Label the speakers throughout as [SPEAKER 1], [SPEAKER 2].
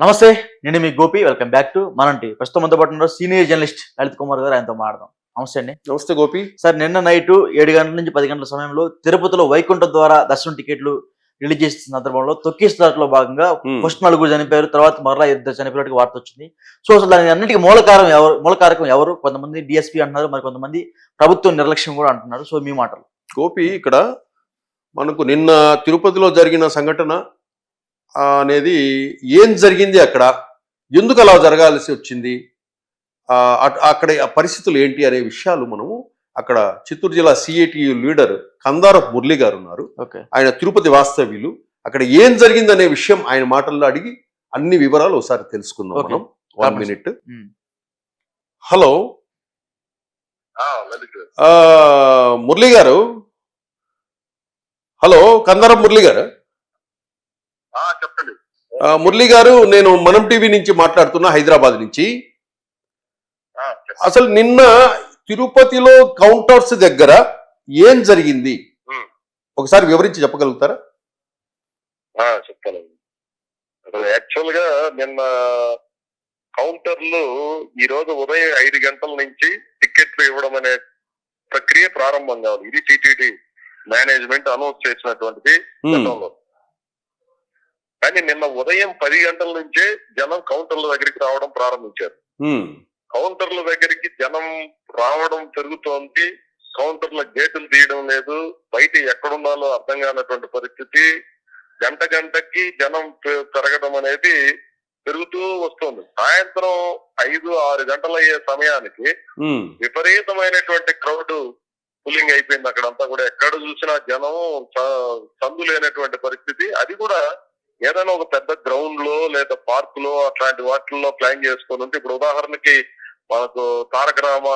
[SPEAKER 1] నమస్తే నేను మీ గోపి. వెల్కమ్ బ్యాక్ టు మనంటి ప్రస్తుతం మనతో పాటు ఉన్నారు సీనియర్ జర్నలిస్ట్ లలిత్ కుమార్ గారు. ఆయనతో మాట్లాడదాం. నమస్తే అండి.
[SPEAKER 2] నమస్తే గోపి.
[SPEAKER 1] సార్ నిన్న నైట్ ఏడు గంటల నుంచి పది గంటల సమయంలో తిరుపతిలో వైకుంఠం ద్వారా దర్శనం టికెట్లు రిలీజ్ చేసిన సందర్భంలో తొక్కిసలాట్లో భాగంగా
[SPEAKER 2] Hmm.
[SPEAKER 1] ఫస్ట్ నలుగురు చనిపోయారు. తర్వాత మరలా ఇద్దరు చనిపోయినట్టు వార్త వచ్చింది. సో అసలు దాని అన్నిటికీ మూలకారం ఎవరు? మూలకారకం ఎవరు? కొంతమంది డిఎస్పీ అంటున్నారు మరి కొంతమంది ప్రభుత్వం నిర్లక్ష్యం కూడా అంటున్నారు. సో మీ మాటలు.
[SPEAKER 2] గోపి ఇక్కడ మనకు నిన్న తిరుపతిలో జరిగిన సంఘటన అనేది ఏం జరిగింది అక్కడ? ఎందుకు అలా జరగాల్సి వచ్చింది? అక్కడ ఆ పరిస్థితులు ఏంటి అనే విషయాలు మనము అక్కడ చిత్తూరు జిల్లా సిఐటియు లీడర్ కందారపు మురళి గారు ఉన్నారు.
[SPEAKER 1] ఓకే.
[SPEAKER 2] ఆయన తిరుపతి వాస్తవ్యులు. అక్కడ ఏం జరిగింది అనే విషయం ఆయన మాటల్లో అడిగి అన్ని వివరాలు ఒకసారి తెలుసుకుందాం. మనం. వన్. మినిట్. హలో. ఆ, మురళి గారు. హలో కందారం మురళి గారు. మురళి గారు నేను మనం టీవీ నుంచి మాట్లాడుతున్నా హైదరాబాద్ నుంచి. అసలు నిన్న తిరుపతిలో కౌంటర్స్ దగ్గర ఏం జరిగింది. ఒకసారి వివరించి చెప్పగలుగుతారా
[SPEAKER 3] అసలు యాక్చువల్గా నిన్న కౌంటర్లు ఈ రోజు ఉదయం ఐదు గంటల నుంచి టికెట్లు ఇవ్వడం అనే ప్రక్రియ ప్రారంభం కావాలి ఇది టిటిడి మేనేజ్మెంట్ అనౌన్స్ చేసినటువంటిది. గతంలో కానీ నిన్న ఉదయం పది గంటల నుంచే జనం కౌంటర్ల దగ్గరికి రావడం ప్రారంభించారు. కౌంటర్ల దగ్గరికి జనం రావడం పెరుగుతోంది కౌంటర్ల గేటులు తీయడం లేదు. బయట ఎక్కడున్నాలో అర్థం కానటువంటి పరిస్థితి. గంట గంటకి జనం పెరగడం అనేది పెరుగుతూ వస్తుంది. సాయంత్రం ఐదు ఆరు గంటల అయ్యే సమయానికి. విపరీతమైనటువంటి క్రౌడ్ పుల్లింగ్ అయిపోయింది. అక్కడంతా కూడా ఎక్కడ చూసినా జనం సందు లేనటువంటి పరిస్థితి. అది కూడా ఏదైనా ఒక పెద్ద గ్రౌండ్లో లేదా పార్క్లో అట్లాంటి వాటిల్లో ప్లాన్ చేసుకొని ఉంటే ఇప్పుడు ఉదాహరణకి మనకు తారక రామ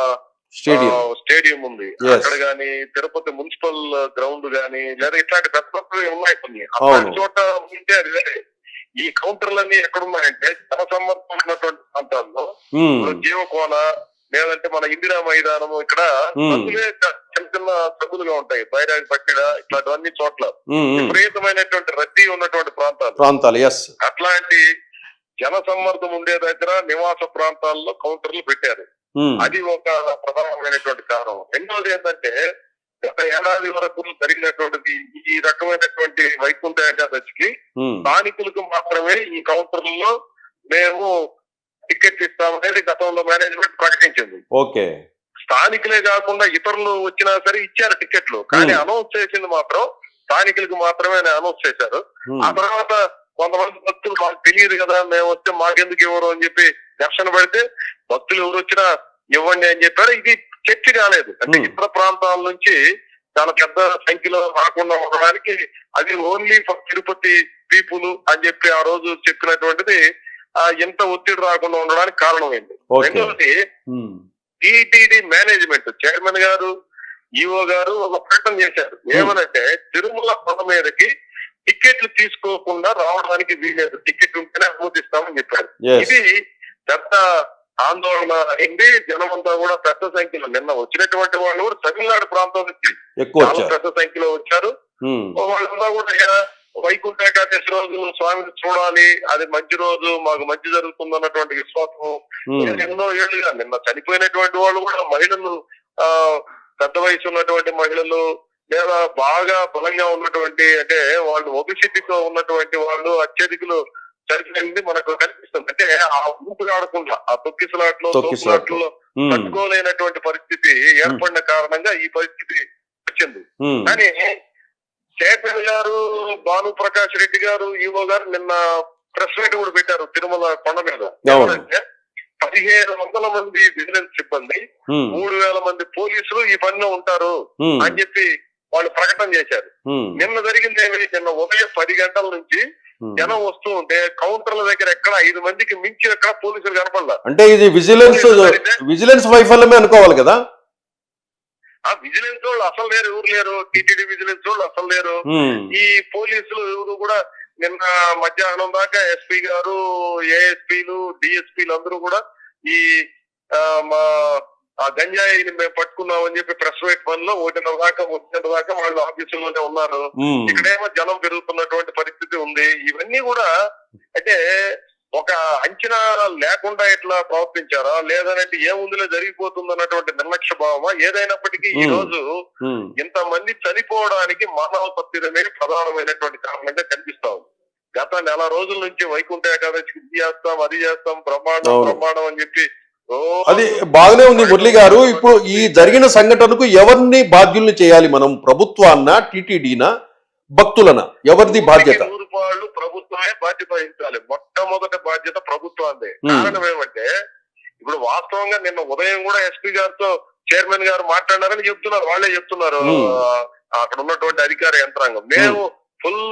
[SPEAKER 2] స్టేడియం
[SPEAKER 3] ఉంది. అక్కడ గాని తిరుపతి మున్సిపల్ గ్రౌండ్ గాని లేదా ఇట్లాంటి పెద్ద పెద్దవి ఉన్నాయి కొన్ని. అట్లాంటి చోట ఉంటే అది వేరే ఈ కౌంటర్లన్నీ ఎక్కడున్నాయంటే జనసమ్మతం ఉన్నటువంటి ప్రాంతాల్లో
[SPEAKER 2] Hmm.
[SPEAKER 3] జీవకోన లేదంటే మన ఇందిరా మైదానము ఇక్కడ చ- చిన్న చిన్న సందులుగా ఉంటాయి. బైరాగి పట్టిడ ఇట్లాంటివన్నీ చోట్ల. విపరీతమైనటువంటి రద్దీ ఉన్నటువంటి ప్రాంతాలు.
[SPEAKER 2] ప్రాంతాలు ఎస్
[SPEAKER 3] అట్లాంటి జన సమ్మర్దం ఉండే దగ్గర నివాస ప్రాంతాల్లో కౌంటర్లు పెట్టారు. అది ఒక ప్రధానమైనటువంటి కారణం. రెండోది ఏంటంటే గత ఏడాది వరకు జరిగినటువంటిది ఈ రకమైనటువంటి వైకుంఠ ఏకాదశికి స్థానికులకు మాత్రమే ఈ కౌంటర్లలో మేము టికెట్ ఇస్తామనేది గతంలో మేనేజ్మెంట్ ప్రకటించింది.
[SPEAKER 2] ఓకే.
[SPEAKER 3] స్థానికులే కాకుండా ఇతరులు వచ్చినా సరే ఇచ్చారు టికెట్లు. కానీ. అనౌన్స్ చేసింది మాత్రం స్థానికులకు మాత్రమే అనౌన్స్ చేశారు. ఆ తర్వాత కొంతమంది భక్తులు మాకు తెలియదు కదా మేము వస్తే మాకెందుకు ఇవ్వరు అని చెప్పి ఘర్షణ పెడితే భక్తులు ఎవరు వచ్చినా ఇవ్వండి అని చెప్పారు. ఇది చర్చ కాలేదు. అంటే. ఇతర ప్రాంతాల నుంచి చాలా పెద్ద సంఖ్యలో రాకుండా ఉండడానికి అది ఓన్లీ ఫర్ తిరుపతి పీపుల్ అని చెప్పి ఆ రోజు చెప్పినటువంటిది ఎంత ఒత్తిడి రాకుండా ఉండడానికి కారణమైంది. రెండవది టిటిడి మేనేజ్మెంట్ చైర్మన్ గారు ఈఓ గారు ఒక ప్రకటన చేశారు. ఏమనంటే తిరుమల కొండ మీదకి టికెట్లు తీసుకోకుండా రావడానికి వీలేదు టికెట్ ఉంటేనే అనుమతిస్తామని చెప్పారు. ఇది పెద్ద ఆందోళన అయింది. జనమంతా కూడా పెద్ద సంఖ్యలో నిన్న వచ్చినటువంటి వాళ్ళు కూడా తమిళనాడు ప్రాంతం నుంచి పెద్ద సంఖ్యలో వచ్చారు. వాళ్ళంతా కూడా ఇక వైకుంఠ ఏకాదశి రోజు స్వామిని చూడాలి అది మంచి రోజు మాకు మంచి జరుగుతుంది అన్నటువంటి విశ్వాసం
[SPEAKER 2] Hmm.
[SPEAKER 3] ఎన్నో ఏళ్ళుగా నిన్న చనిపోయినటువంటి వాళ్ళు కూడా మహిళలు ఆ పెద్ద వయసు ఉన్నటువంటి మహిళలు లేదా బాగా బలంగా ఉన్నటువంటి అంటే వాళ్ళు ఒబిసిటీతో ఉన్నటువంటి వాళ్ళు అత్యధికులు చనిపోయింది మనకు కనిపిస్తుంది అంటే ఆ ఊపిరి ఆడకుండా ఆ తొక్కిసలాట్లో
[SPEAKER 2] తొక్కిసలాట్లు. Hmm.
[SPEAKER 3] తట్టుకోలేనటువంటి పరిస్థితి ఏర్పడిన కారణంగా ఈ పరిస్థితి వచ్చింది
[SPEAKER 2] Hmm.
[SPEAKER 3] కానీ చైర్మన్ గారు భాను ప్రకాష్ రెడ్డి గారు ఈవో గారు నిన్న ప్రెస్ మీట్ కూడా పెట్టారు తిరుమల కొండ మీద పదిహేను వందల మంది విజిలెన్స్ సిబ్బంది. మూడు వేల మంది పోలీసులు ఈ పనిలో ఉంటారు. అని చెప్పి వాళ్ళు ప్రకటన చేశారు. నిన్న జరిగింది ఏమి నిన్న ఉదయం పది గంటల నుంచి. జనం వస్తూ ఉంటే కౌంటర్ల దగ్గర ఎక్కడ ఐదు మందికి మించి ఎక్కడ పోలీసులు కనపడలా
[SPEAKER 2] అంటే ఇది విజిలెన్స్ విజిలెన్స్ వైఫల్యమే అనుకోవాలి కదా
[SPEAKER 3] ఆ విజిలెన్స్ వాళ్ళు అసలు లేరు ఎవరు లేరు టీటీడీ విజిలెన్స్ వాళ్ళు అసలు లేరు. ఈ పోలీసులు ఎవరు కూడా నిన్న మధ్యాహ్నం దాకా ఎస్పీ గారు ఏఎస్పీలు డిఎస్పీలు అందరూ కూడా ఈ ఆ, మా ఆ గంజాయిని మేము పట్టుకున్నామని చెప్పి ప్రెస్ మీట్ పనిలో ఒకటిన్నర దాకా ఒకటిన్నర దాకా వాళ్ళు ఆఫీసులోనే ఉన్నారు. ఇక్కడేమో జనం పెరుగుతున్నటువంటి పరిస్థితి ఉంది ఇవన్నీ కూడా అంటే ఒక అంచనా లేకుండా ఇట్లా ప్రవర్తించారా? లేదనంటే ఏముందిలే జరిగిపోతుంది అన్నటువంటి నిర్లక్ష్య భావమా? ఏదైనప్పటికీ ఈ. రోజు ఇంతమంది చనిపోవడానికి మానవ తప్పిదమే ప్రధానమైనటువంటి కారణంగా కనిపిస్తా ఉంది. గత నెల రోజుల నుంచి వైకుంఠ ఏకాదశి ఇది చేస్తాం అది చేస్తాం బ్రహ్మాండం
[SPEAKER 2] అవును.
[SPEAKER 3] బ్రహ్మాండం అని చెప్పి
[SPEAKER 2] అది బాగానే ఉంది మురళి గారు. ఇప్పుడు ఈ జరిగిన సంఘటనకు ఎవరిని బాధ్యుల్ని చేయాలి మనం? ప్రభుత్వాన్న టీటీడీనా భక్తులనా? ఎవరిది బాధ్యత?
[SPEAKER 3] ప్రభుత్వమే బాధ్యత వహించాలి మొట్టమొదటి బాధ్యత ప్రభుత్వాన్ని. కారణం ఏమంటే ఇప్పుడు వాస్తవంగా నిన్న ఉదయం కూడా ఎస్పీ గారితో చైర్మన్ గారు మాట్లాడారని చెప్తున్నారు. వాళ్ళే చెప్తున్నారు. అక్కడ ఉన్నటువంటి అధికార యంత్రాంగం. మేము ఫుల్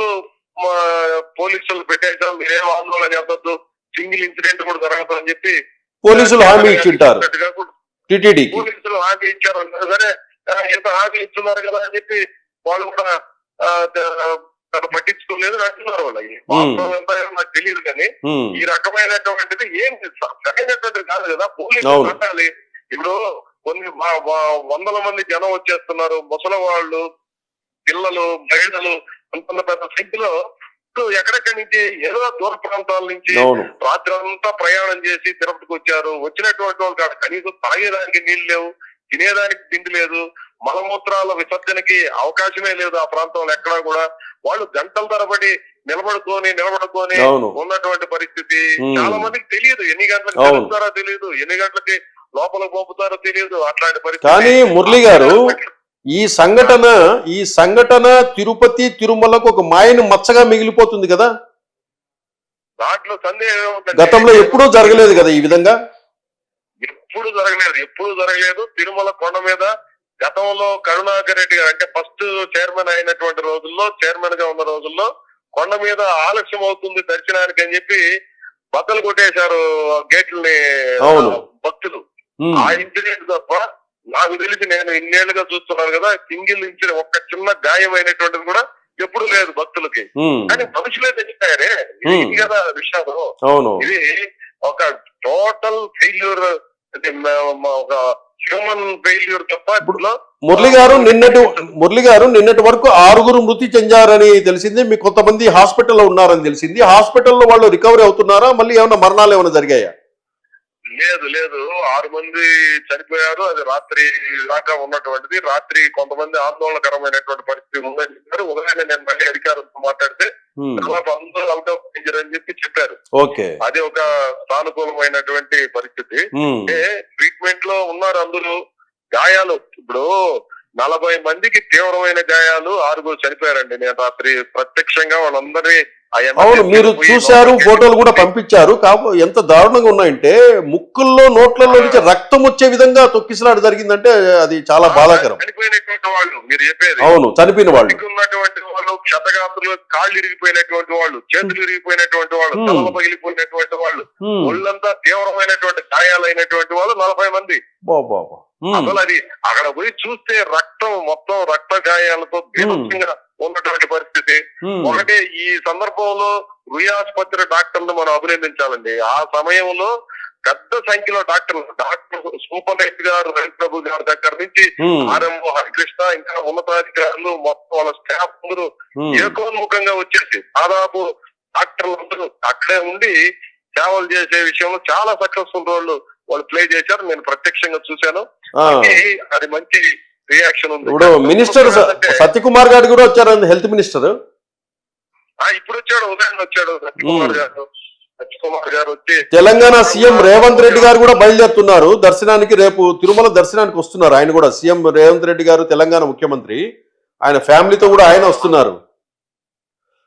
[SPEAKER 3] పోలీసులు పెట్టేసాం మీరేం ఆందోళన చేద్దొద్దు సింగిల్ ఇన్సిడెంట్ కూడా జరగదు అని చెప్పి
[SPEAKER 2] పోలీసులు హామీ ఇచ్చింటారు.
[SPEAKER 3] పోలీసులు హామీ ఇచ్చారు. సరే ఇంత హామీ ఇస్తున్నారు కదా అని చెప్పి వాళ్ళు కూడా తను పట్టించుకోలేదు అంటున్నారు వాళ్ళకి నాకు తెలియదు కానీ ఈ రకమైనటువంటిది ఏం సరైనటువంటిది కాదు కదా. పోలీసులు. కట్టాలి ఇప్పుడు కొన్ని వందల మంది జనం వచ్చేస్తున్నారు. ముసలి వాళ్ళు పిల్లలు మహిళలు అంత పెద్ద సంఖ్యలో ఎక్కడెక్కడి నుంచి ఏదో దూర ప్రాంతాల నుంచి రాత్రి అంతా ప్రయాణం చేసి తిరుపతికి వచ్చారు. వచ్చినటువంటి వాళ్ళు కనీసం తాగేదానికి నీళ్ళు లేవు తినేదానికి తిండి లేదు. మలమూత్రాల విసర్జనకి అవకాశమే లేదు ఆ ప్రాంతంలో ఎక్కడా కూడా. వాళ్ళు గంటల తరబడి నిలబడుకొని నిలబడుకొని ఉన్నటువంటి పరిస్థితి. చాలా మందికి తెలియదు. ఎన్ని గంటలకు
[SPEAKER 2] అవును.
[SPEAKER 3] తెలుస్తారో తెలియదు. ఎన్ని గంటలకి లోపల పోపుతారో తెలియదు. అట్లాంటి పరిస్థితి
[SPEAKER 2] కానీ మురళి గారు ఈ సంఘటన ఈ సంఘటన తిరుపతి తిరుమలకు ఒక మాయను మచ్చగా మిగిలిపోతుంది కదా?
[SPEAKER 3] దాంట్లో సందేహం
[SPEAKER 2] గతంలో ఎప్పుడూ జరగలేదు కదా ఈ విధంగా?
[SPEAKER 3] ఎప్పుడు జరగలేదు. ఎప్పుడు జరగలేదు. తిరుమల కొండ మీద గతంలో కరుణాకర్ రెడ్డి గారు అంటే ఫస్ట్ చైర్మన్ అయినటువంటి రోజుల్లో చైర్మన్గా ఉన్న రోజుల్లో కొండ మీద ఆలస్యం అవుతుంది దర్శనానికి అని చెప్పి బద్దలు కొట్టేశారు గేట్లని. భక్తులు. ఆ ఇన్సిడెంట్ తప్ప నాకు తెలిసి నేను ఇన్నేళ్ళుగా చూస్తున్నాను కదా సింగిల్ ఇన్సిడెంట్ ఒక్క చిన్న గాయమైనటువంటిది కూడా ఎప్పుడు లేదు భక్తులకి. కానీ మనుషులే
[SPEAKER 2] Hmm.
[SPEAKER 3] ఇది కదా విషయం
[SPEAKER 2] అవును.
[SPEAKER 3] ఇది ఒక టోటల్ ఫెయిల్యూర్ ఒక హ్యూమన్ ఫెయిల్యూర్ తప్ప ఇప్పుడు
[SPEAKER 2] మురళి గారు నిన్నటి మురళి గారు నిన్నటి వరకు ఆరుగురు మృతి చెందారని తెలిసింది. మీ కొంతమంది హాస్పిటల్లో ఉన్నారని తెలిసింది. హాస్పిటల్లో వాళ్ళు రికవరీ అవుతున్నారా? మళ్ళీ ఏమైనా మరణాలు ఏమైనా జరిగాయా?
[SPEAKER 3] లేదు లేదు. ఆరు మంది చనిపోయారు. అది రాత్రి దాకా ఉన్నటువంటిది. రాత్రి కొంతమంది ఆందోళనకరమైనటువంటి పరిస్థితి ఉందని చెప్పారు. ఉదయాన్నే నేను మళ్ళీ అధికారులతో మాట్లాడితే దాదాపు అందరూ అవుట్ ఆఫ్ డేంజర్ అని చెప్పి చెప్పారు. అది ఒక సానుకూలమైనటువంటి పరిస్థితి. అంటే ట్రీట్మెంట్లో ఉన్నారు అందరూ. గాయాలు. ఇప్పుడు నలభై మందికి తీవ్రమైన గాయాలు. ఆరుగురు చనిపోయారండి. నేను రాత్రి ప్రత్యక్షంగా వాళ్ళందరినీ
[SPEAKER 2] అవును మీరు చూశారు ఫోటోలు కూడా పంపించారు. కాకపోతే ఎంత దారుణంగా ఉన్నాయంటే ముక్కుల్లో నోట్లలో నుంచి రక్తం వచ్చే విధంగా తొక్కిసలాట జరిగిందంటే అది చాలా బాధాకరం.
[SPEAKER 3] చనిపోయినటువంటి వాళ్ళు మీరు చెప్పేది.
[SPEAKER 2] అవును చనిపోయిన వాళ్ళు.
[SPEAKER 3] ఉన్నటువంటి వాళ్ళు క్షతగాత్రులు కాళ్ళు ఇరిగిపోయినటువంటి వాళ్ళు చేతులు ఇరిగిపోయినటువంటి వాళ్ళు
[SPEAKER 2] Hmm.
[SPEAKER 3] తలలు పగిలిపోయినటువంటి వాళ్ళు
[SPEAKER 2] ఉమ్,
[SPEAKER 3] ఒళ్ళంతా తీవ్రమైనటువంటి గాయాలైనటువంటి వాళ్ళు నలభై మంది.
[SPEAKER 2] ఉమ్,
[SPEAKER 3] అసలు అది అక్కడ పోయి చూస్తే రక్తం మొత్తం రక్త గాయాలతో బీభత్సంగా ఉన్నటువంటి పరిస్థితి. ఒకటి ఈ సందర్భంలో ఆసుపత్రి డాక్టర్లు మనం అభినందించాలండి. ఆ సమయంలో పెద్ద సంఖ్యలో డాక్టర్లు డాక్టర్ సూపర్నైట్ గారు రవిప్రభు గారి దగ్గర నుంచి ఆర్ఎంఓ హరికృష్ణ ఇంకా ఉన్నతాధికారులు మొత్తం వాళ్ళ స్టాఫ్ అందరూ. ఏకోన్ముఖంగా వచ్చేసి దాదాపు డాక్టర్లు అందరూ అక్కడే ఉండి సేవలు చేసే విషయంలో చాలా సక్సెస్ఫుల్ రోల్ వాళ్ళు ప్లే చేశారు. నేను ప్రత్యక్షంగా చూశాను. అది మంచి రియాక్షన్ ఉంది.
[SPEAKER 2] ఇప్పుడు మినిస్టర్ సత్యకుమార్ గారు కూడా వచ్చారు హెల్త్ మినిస్టర్
[SPEAKER 3] ఆ, ఇప్పుడు వచ్చాడు ఉదయం వచ్చాడు సత్యకుమార్ గారు. సత్యకుమార్ గారు వచ్చి
[SPEAKER 2] తెలంగాణ సీఎం రేవంత్ రెడ్డి గారు కూడా బయలుదేరుతున్నారు. దర్శనానికి రేపు తిరుమల దర్శనానికి వస్తున్నారు. ఆయన కూడా సీఎం రేవంత్ రెడ్డి గారు తెలంగాణ ముఖ్యమంత్రి. ఆయన ఫ్యామిలీతో కూడా ఆయన వస్తున్నారు.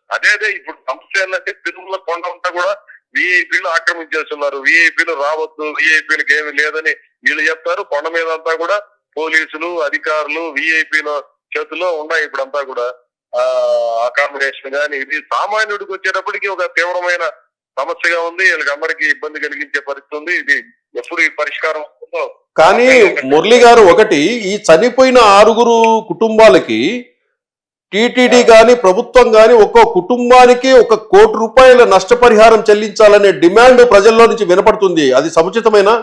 [SPEAKER 3] అదే అదే ఇప్పుడు సమస్య ఏంటంటే తిరుమల కొండ అంతా కూడా విఐపీలు ఆక్రమించేస్తున్నారు. విఐపీలు రావద్దు విఐపీలకు ఏమి లేదని వీళ్ళు చెప్తారు కొండ మీద అంతా కూడా పోలీసులు అధికారులు విఐపీల చేతిలో ఉన్నాయి ఇప్పుడంతా కూడా. ఆ అకామిడేషన్ గాని. ఇది సామాన్యుడికి వచ్చేటప్పటికి ఒక తీవ్రమైన సమస్యగా ఉంది. వీళ్ళకి అందరికీ ఇబ్బంది కలిగించే పరిస్థితి ఉంది. ఇది ఎప్పుడు ఈ పరిష్కారం
[SPEAKER 2] కానీ మురళి గారు ఒకటి ఈ చనిపోయిన ఆరుగురు కుటుంబాలకి టీటీడీ గాని ప్రభుత్వం గాని ఒక్కో కుటుంబానికి ఒక కోటి రూపాయల నష్టపరిహారం చెల్లించాలనే డిమాండ్ ప్రజల్లో నుంచి వినపడుతుంది. అది సముచితమేనా?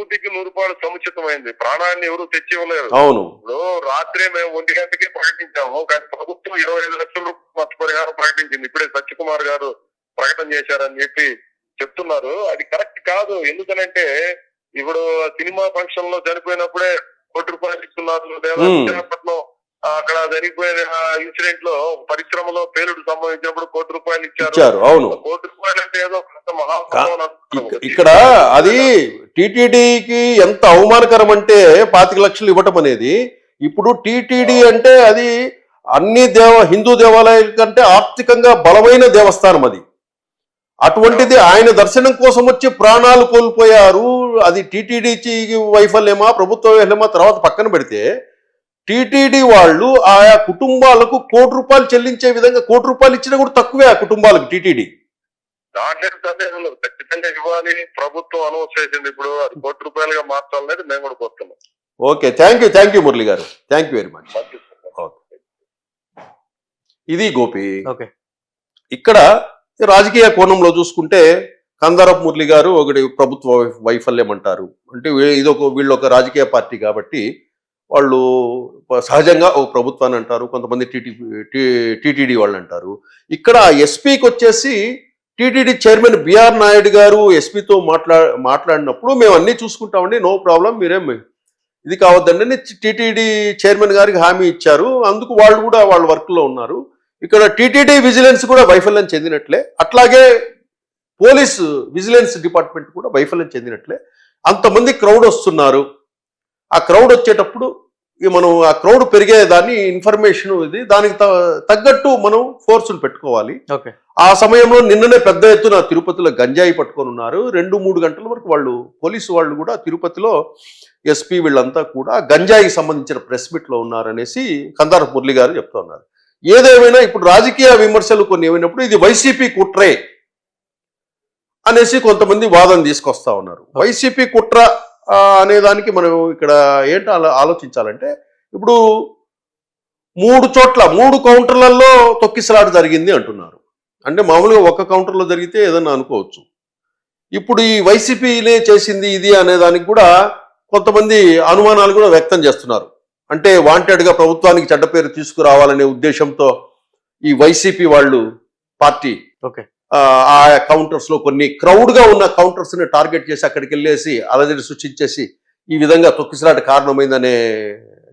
[SPEAKER 3] నూటికి నూరు రూపాయలు సముచితమైంది. ప్రాణాన్ని ఎవరు తెచ్చి ఇవ్వలేరు
[SPEAKER 2] అవును.
[SPEAKER 3] ఇప్పుడు రాత్రే మేము ఒంటి గంటకి ప్రకటించాము. కానీ ప్రభుత్వం ఇరవై ఐదు లక్షల రూపాయలు నష్టపరిహారం ప్రకటించింది. ఇప్పుడే సత్యకుమార్ గారు ప్రకటన చేశారని చెప్పి చెప్తున్నారు. అది కరెక్ట్ కాదు. ఎందుకనంటే ఇప్పుడు సినిమా ఫంక్షన్లో చనిపోయినప్పుడే కోటి రూపాయలు ఇస్తున్నారు. లేదా. విశాఖపట్నం అక్కడ జరిగిపోయిన ఇన్సిడెంట్లో పరిశ్రమలో పేలుడు సంభవించినప్పుడు కోటి రూపాయలు ఇచ్చారు.
[SPEAKER 2] అవును.
[SPEAKER 3] కోటి రూపాయలు అంటే ఏదో
[SPEAKER 2] ఇక్కడ అది టీటీడీకి ఎంత అవమానకరం అంటే పాతిక లక్షలు ఇవ్వటం అనేది ఇప్పుడు టీటీడీ అంటే అది అన్ని దేవ హిందూ దేవాలయాల కంటే ఆర్థికంగా బలమైన దేవస్థానం అది. అటువంటిది ఆయన దర్శనం కోసం వచ్చి ప్రాణాలు కోల్పోయారు. అది టీటీడీ వైఫల్యమా ప్రభుత్వ వైఫల్యమా తర్వాత పక్కన పెడితే టీటీడీ వాళ్ళు ఆయా కుటుంబాలకు కోటి రూపాయలు చెల్లించే విధంగా కోటి రూపాయలు ఇచ్చినా కూడా తక్కువే ఆ కుటుంబాలకు టీటీడీ.
[SPEAKER 3] దాంట్లో సందేహం లేదు. ఖచ్చితంగా ఇవ్వాలి. ప్రభుత్వం అనౌన్స్ చేసింది ఇప్పుడు. అది కోటి రూపాయలుగా మార్చాలనేది మేము కూడా కోరుతున్నాం.
[SPEAKER 2] Okay. Thank you thank you Murali గారు. Thank you very much. ఇది గోపి.
[SPEAKER 1] ఓకే.
[SPEAKER 2] ఇక్కడ రాజకీయ కోణంలో చూసుకుంటే కందారపు మురళి గారు ఒకటి ప్రభుత్వ వైఫల్యం అంటారు. అంటే వీ- ఇదొక వీళ్ళు ఒక రాజకీయ పార్టీ కాబట్టి వాళ్ళు సహజంగా ఓ ప్రభుత్వాన్ని అంటారు కొంతమంది టీటీడీ టీటీడీ వాళ్ళు అంటారు. ఇక్కడ ఎస్పీకి వచ్చేసి టీటీడీ చైర్మన్ బిఆర్ నాయుడు గారు ఎస్పీతో మాట్లా మాట్లాడినప్పుడు మేము అన్నీ చూసుకుంటామండి నో ప్రాబ్లం మీరేం ఇది కావద్దండి టీటీడీ చైర్మన్ గారికి హామీ ఇచ్చారు. అందుకు వాళ్ళు కూడా వాళ్ళ వర్క్లో ఉన్నారు. ఇక్కడ టీటీడీ విజిలెన్స్ కూడా వైఫల్యం చెందినట్లే. అట్లాగే పోలీస్ విజిలెన్స్ డిపార్ట్మెంట్ కూడా వైఫల్యం చెందినట్లే. అంతమంది క్రౌడ్ వస్తున్నారు. ఆ క్రౌడ్ వచ్చేటప్పుడు మనం ఆ క్రౌడ్ పెరిగేదాన్ని ఇన్ఫర్మేషన్ ఇది దానికి తగ్గట్టు మనం ఫోర్సులు పెట్టుకోవాలి.
[SPEAKER 1] ఓకే.
[SPEAKER 2] ఆ సమయంలో నిన్ననే పెద్ద ఎత్తున తిరుపతిలో గంజాయి పట్టుకొని ఉన్నారు. రెండు మూడు గంటల వరకు వాళ్ళు పోలీసు వాళ్ళు కూడా తిరుపతిలో ఎస్పీ వీళ్ళంతా కూడా గంజాయికి సంబంధించిన ప్రెస్ మీట్లో ఉన్నారనేసి కందార మురళి గారు చెప్తా ఉన్నారు. ఏదేమైనా ఇప్పుడు రాజకీయ విమర్శలు కొన్ని ఏమైనప్పుడు ఇది వైసీపీ కుట్రే అనేసి కొంతమంది వాదన తీసుకొస్తా ఉన్నారు. వైసీపీ కుట్ర అనేదానికి అనే దానికి మనం ఇక్కడ ఏంటి ఆలో- ఆలోచించాలంటే ఇప్పుడు మూడు చోట్ల మూడు కౌంటర్లలో తొక్కిసలాట జరిగింది అంటున్నారు. అంటే మామూలుగా ఒక కౌంటర్లో జరిగితే ఏదన్నా అనుకోవచ్చు. ఇప్పుడు ఈ వైసీపీనే చేసింది ఇది అనేదానికి కూడా కొంతమంది అనుమానాలు కూడా వ్యక్తం చేస్తున్నారు. అంటే వాంటెడ్గా ప్రభుత్వానికి చెడ్డ పేరు తీసుకురావాలనే ఉద్దేశంతో ఈ వైసీపీ వాళ్ళు పార్టీ
[SPEAKER 1] ఓకే.
[SPEAKER 2] ఆ, కౌంటర్స్లో కౌంటర్స్లో కొన్ని క్రౌడ్గా ఉన్న కౌంటర్స్ని టార్గెట్ చేసి అక్కడికి వెళ్ళేసి అలజడి సృష్టించేసి ఈ విధంగా తొక్కిసలాట కారణమైందనే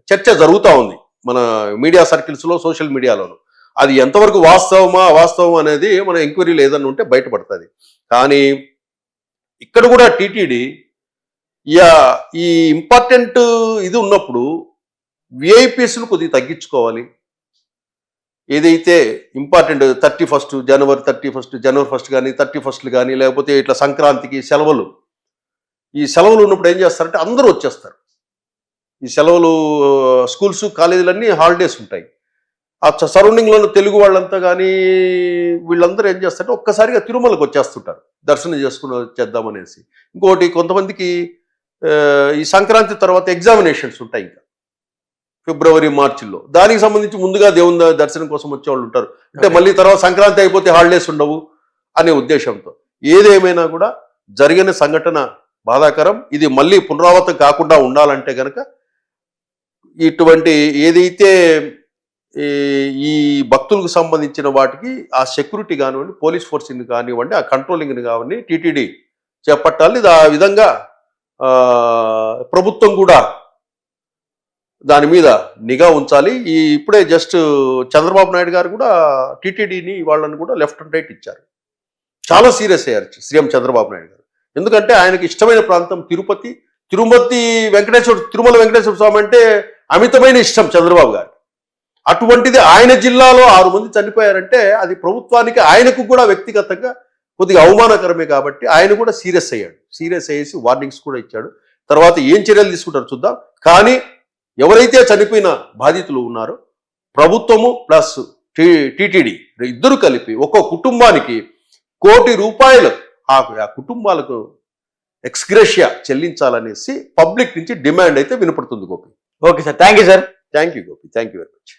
[SPEAKER 2] చర్చ జరుగుతూ ఉంది మన మీడియా సర్కిల్స్లో సోషల్ మీడియాలోను అది ఎంతవరకు వాస్తవమా అవాస్తవం అనేది మన ఎంక్వైరీలు ఏదన్నా ఉంటే బయటపడుతుంది. కానీ ఇక్కడ కూడా టీటీడీ యా ఈ ఇంపార్టెంట్ ఇది ఉన్నప్పుడు విఐపీస్ను కొద్దిగా తగ్గించుకోవాలి. ఏదైతే important thirty first January thirty first January first కానీ థర్టీ ఫస్ట్లు కానీ లేకపోతే ఇట్లా సంక్రాంతికి సెలవులు ఈ సెలవులు ఉన్నప్పుడు ఏం చేస్తారంటే అందరూ వచ్చేస్తారు. ఈ సెలవులు స్కూల్స్ కాలేజీలన్నీ హాలిడేస్ ఉంటాయి. ఆ సరౌండింగ్లో తెలుగు వాళ్ళంతా కానీ వీళ్ళందరూ ఏం చేస్తారంటే ఒక్కసారిగా తిరుమలకు వచ్చేస్తుంటారు. దర్శనం చేసుకుని వచ్చేద్దామనేసి ఇంకోటి కొంతమందికి ఈ సంక్రాంతి తర్వాత ఎగ్జామినేషన్స్ ఉంటాయి ఇంకా. ఫిబ్రవరి మార్చిలో. దానికి సంబంధించి ముందుగా దేవుని దర్శనం కోసం వచ్చే వాళ్ళు ఉంటారు. అంటే. మళ్ళీ తర్వాత సంక్రాంతి అయిపోతే హాలిడేస్ ఉండవు అనే ఉద్దేశంతో. ఏదేమైనా కూడా జరిగిన సంఘటన బాధాకరం. ఇది మళ్ళీ పునరావృతం కాకుండా ఉండాలంటే గనక ఇటువంటి ఏదైతే ఈ ఈ భక్తులకు సంబంధించిన వాటికి ఆ సెక్యూరిటీ కానివ్వండి పోలీస్ ఫోర్స్ని కానివ్వండి ఆ కంట్రోలింగ్ని కానివ్వండి టీటీడీ చేపట్టాలి. ఆ విధంగా ప్రభుత్వం కూడా దాని మీద నిఘా ఉంచాలి. ఈ ఇప్పుడే జస్ట్ చంద్రబాబు నాయుడు గారు కూడా టీటీడీని వాళ్ళని కూడా లెఫ్ట్ అండ్ రైట్ ఇచ్చారు. చాలా సీరియస్ అయ్యారు సీఎం చంద్రబాబు నాయుడు గారు. ఎందుకంటే ఆయనకి ఇష్టమైన ప్రాంతం తిరుపతి. తిరుమతి వెంకటేశ్వర తిరుమల వెంకటేశ్వర స్వామి అంటే అమితమైన ఇష్టం చంద్రబాబు గారు. అటువంటిది ఆయన జిల్లాలో ఆరు మంది చనిపోయారంటే అది ప్రభుత్వానికి ఆయనకు కూడా వ్యక్తిగతంగా కొద్దిగా అవమానకరమే కాబట్టి ఆయన కూడా సీరియస్ అయ్యాడు. సీరియస్ అయ్యేసి వార్నింగ్స్ కూడా ఇచ్చాడు. తర్వాత ఏం చర్యలు తీసుకుంటారు చూద్దాం. కానీ ఎవరైతే చనిపోయిన బాధితులు ఉన్నారో ప్రభుత్వము ప్లస్ టీటీడీ ఇద్దరు కలిపి ఒక్కో కుటుంబానికి కోటి రూపాయలు ఆ ఆ కుటుంబాలకు ఎక్స్గ్రేషియా చెల్లించాలనేసి పబ్లిక్ నుంచి డిమాండ్ అయితే వినపడుతుంది Gopi.
[SPEAKER 1] Okay sir. Thank you sir.
[SPEAKER 2] Thank you Gopi. Thank you very much.